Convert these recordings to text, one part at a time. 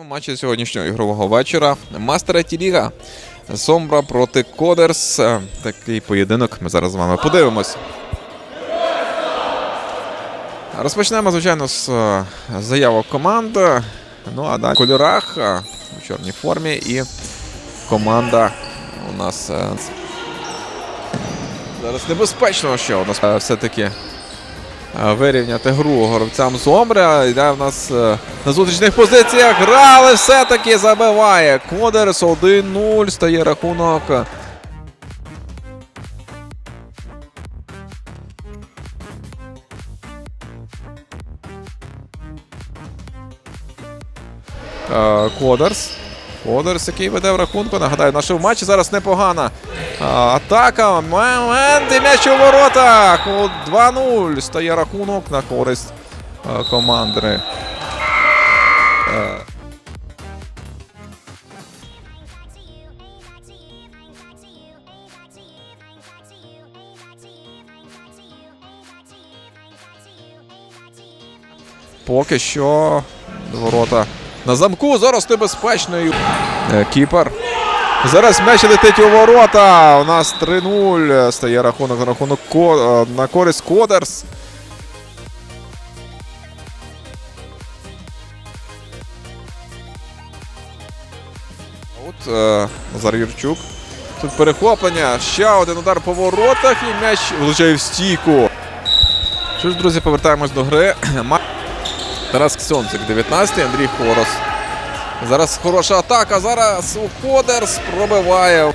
У матчі сьогоднішнього ігрового вечора Мастера Тіліга Сомбра проти Кодерс. Е, Такий поєдинок ми зараз з вами подивимось. Розпочнемо, звичайно, з е, заявок команд. Ну а далі в кольорах е, у чорній формі і команда у нас е, зараз небезпечно, що у нас е, все-таки е, вирівняти гру горовцям Сомбра. Йде в нас е, на зустрічних позиціях. Гра, але все-таки забиває. Кодерс 1-0. Стає рахунок. Е, Кодерс. Кодерс, який веде в рахунку. Нагадаю, наша в матчі зараз непогана атака. Момент і м'яч у воротах. У 2-0 стає рахунок на користь е, команди. Е, Поки що ворота на замку. Зараз небезпечно. Е, Кіпер. Зараз м'яч летить у ворота. У нас 3-0. Стає рахунок на рахунок е, на користь Кодерс. От е, Назар Юрчук. Тут перехоплення. Ще один удар по воротах і м'яч влучає в стійку. Що ж, друзі, повертаємось до гри. Тарас Ксьонцик, 19-й, Андрій Хорос. Зараз хороша атака. Зараз у Кодерс пробиває.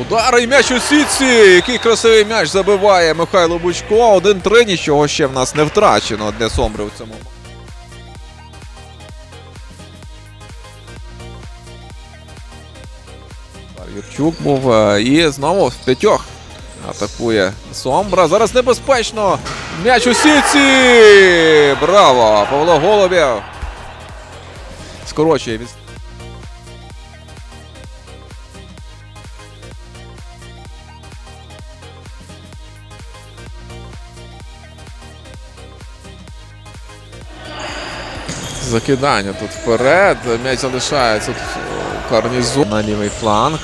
Удар і м'яч у сітці. Який красивий м'яч забиває Михайло Бучко. 1-3. Нічого ще в нас не втрачено для Сомбри в цьому. Юрчук був е, і знову в п'ятьох атакує Сомбра. Зараз небезпечно. М'яч у сітці. Браво! Павло Голубєв. Скорочує. Закидання тут вперед. М'яч залишається тут у карній на лівий фланг.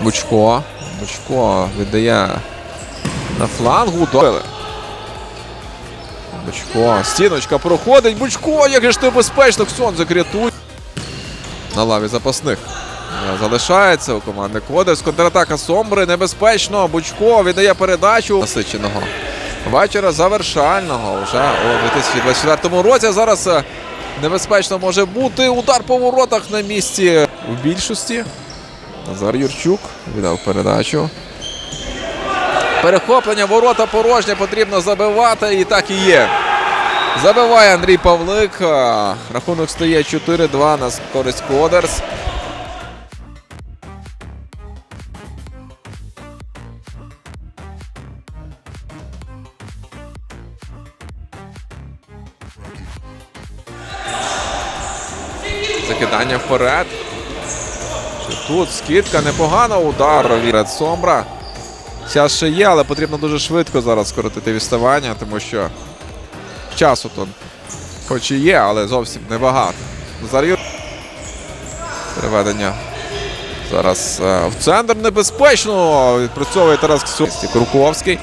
Бучко. Бучко віддає на флангу. Добили. Бучко. Стіночка проходить. Бучко, як ж небезпечно. Ксон закрятує. На лаві запасних. Е, Залишається у команди Кодерс. Контратака Сомбри. Небезпечно. Бучко віддає передачу насиченого вечора завершального вже у 2024 році. Зараз е, небезпечно може бути удар по воротах на місці в більшості. Назар Юрчук віддав передачу. Перехоплення ворота порожнє потрібно забивати, і так і є. Забиває Андрій Павлик. Рахунок стає 4-2 на користь Кодерс. Закидання вперед. Тут скидка непогана удар від Сомбра. Час ще є, але потрібно дуже швидко зараз скоротити відставання, тому що часу тут хоч і є, але зовсім небагато. Зараз переведення зараз е, в центр небезпечно. Відпрацьовує Тарас Ксюк. Круковський.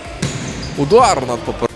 Удар над попер...